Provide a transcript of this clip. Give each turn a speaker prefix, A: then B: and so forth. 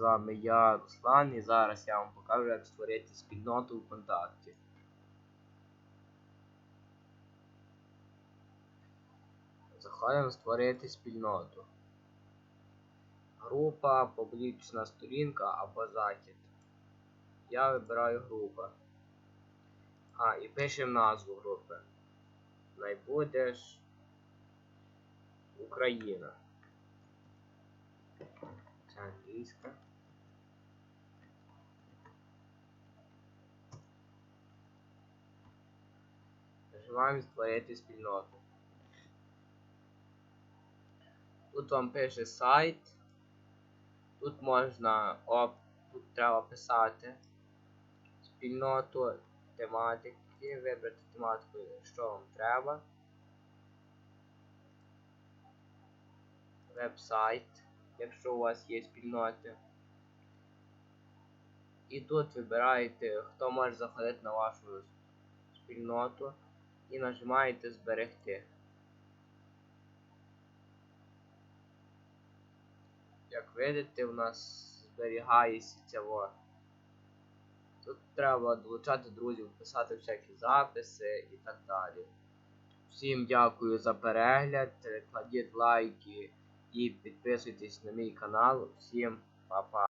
A: вами я, Руслан, і зараз я вам покажу, як створити спільноту ВКонтакті. Заходимо створити спільноту. Група, публічна сторінка або захід. Я вибираю група. А, і пишемо назву групи. Найбудеш Україна. Це англійська. Нажимаємо створити спільноту. Тут вам пише сайт. Тут можна оп, тут треба писати спільноту, тематики, вибрати тематику, що вам треба. Веб-сайт, якщо у вас є спільноти. І тут вибираєте, хто може заходити на вашу спільноту і нажимаєте зберегти. Як видите, у нас зберігається цього. Тут треба долучати друзів, писати всякі записи і так далі. Всім дякую за перегляд, кладіть лайки і підписуйтесь на мій канал. Всім па-па.